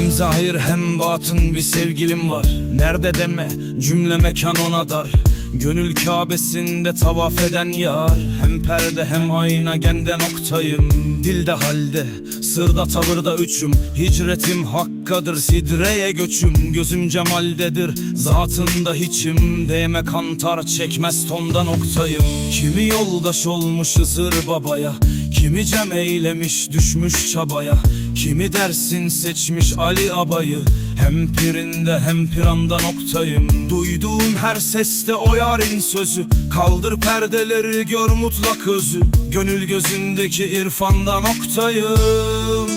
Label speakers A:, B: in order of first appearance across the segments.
A: Hem zahir hem batın bir sevgilim var. Nerede deme cümle mekan ona dar. Gönül Kabe'sinde tavaf eden yar. Hem perde hem ayna gende noktayım. Dilde halde sırda tavırda üçüm. Hicretim hakkadır sidreye göçüm. Gözüm cemaldedir zatında hiçim. Değme kantar çekmez tonda noktayım. Kimi yoldaş olmuş Hızır babaya Kimi cem eylemiş düşmüş çabaya? Kimi dersin seçmiş Ali abayı? Hem pirinde hem piranda noktayım. Duyduğum her seste o yarın sözü. Kaldır perdeleri gör mutlak özü. Gönül gözündeki irfanda noktayım.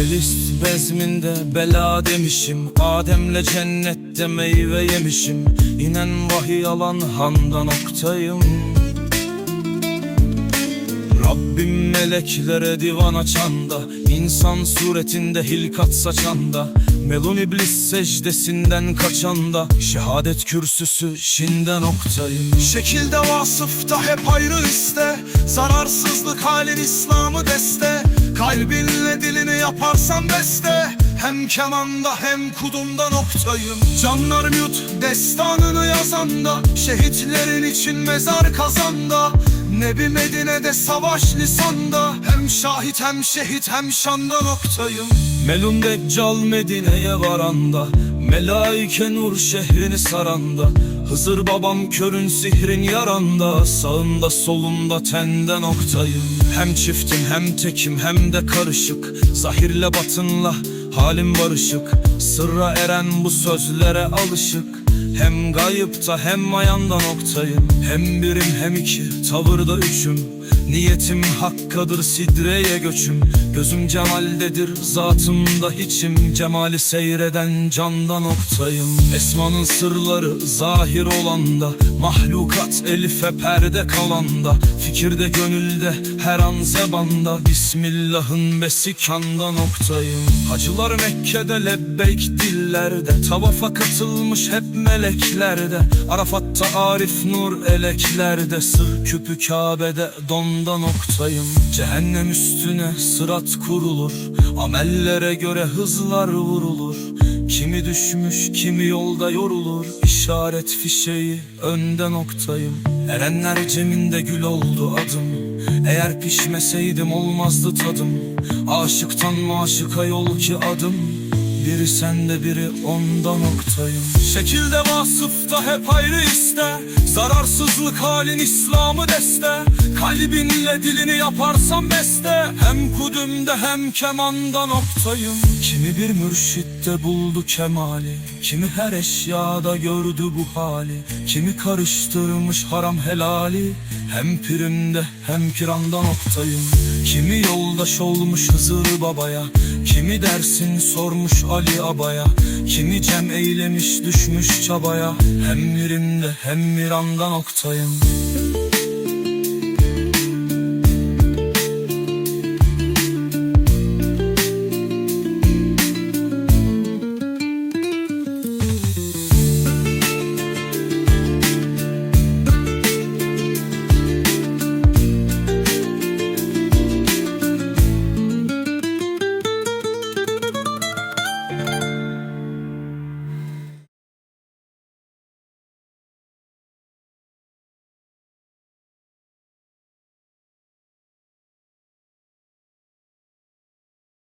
A: Elist bezminde bela demişim. Adem'le cennette meyve yemişim. İnen vahiy yalan handa noktayım Rabbim meleklere divan açanda insan suretinde hilkat saçanda Melun iblis secdesinden kaçanda Şehadet kürsüsü şinde noktayım.
B: Şekilde vasıfta hep ayrı iste Zararsızlık halin İslam'ı deste Kalbinle dilini yaparsan beste Hem kemanda hem kudumda noktayım. Canlarım yut destanını yazanda Şehitlerin için mezar kazanda Nebi Medine'de savaş lisanda Hem şahit hem şehit hem şanda noktayım.
A: Melun Deccal Medine'ye varanda Melaike nur şehrini saranda Hızır babam körün sihrin yaranda Sağında solunda tende noktayım. Hem çiftim hem tekim hem de karışık Zahirle batınla halim barışık Sırra eren bu sözlere alışık. Hem gayıpta hem ayanda noktayım. Hem birim hem iki tavırda üçüm Niyetim hakkadır sidreye göçüm. Gözüm cemaldedir zatımda hiçim. Cemali seyreden canda noktayım Esmanın sırları zahir olanda Mahlukat elife perde kalanda. Fikirde gönülde her an zebanda. Bismillah'ın besikanda noktayım Hacılar Mekke'de lebbeyk dillerde. Tavafa katılmış hep meleklerde. Arafat'ta Arif Nur eleklerde. Sır küpü Kabe'de donda noktayım. Cehennem üstüne sırat kurulur. Amellere göre hızlar vurulur. Kimi düşmüş kimi yolda yorulur. İşaret fişeği önde noktayım. Erenler ceminde gül oldu adım. Eğer pişmeseydim olmazdı tadım. Aşıktan maşıka yol ki adım biri sende biri onda noktayım. Şekilde vasıfta hep ayrı iste. Zararsızlık halin İslam'ı deste. Kalbinle dilini yaparsan beste. Hem kudümde hem kemanda noktayım. Kimi bir mürşitte buldu kemali. Kimi her eşyada gördü bu hali. Kimi karıştırmış haram helali Hem pirimde hem kiranda noktayım. Kimi yoldaş olmuş Hızır babaya Kimi dersin sormuş Ali abaya Kimi cem eylemiş düşmüş çabaya. Hem mirimde hem miranda noktayım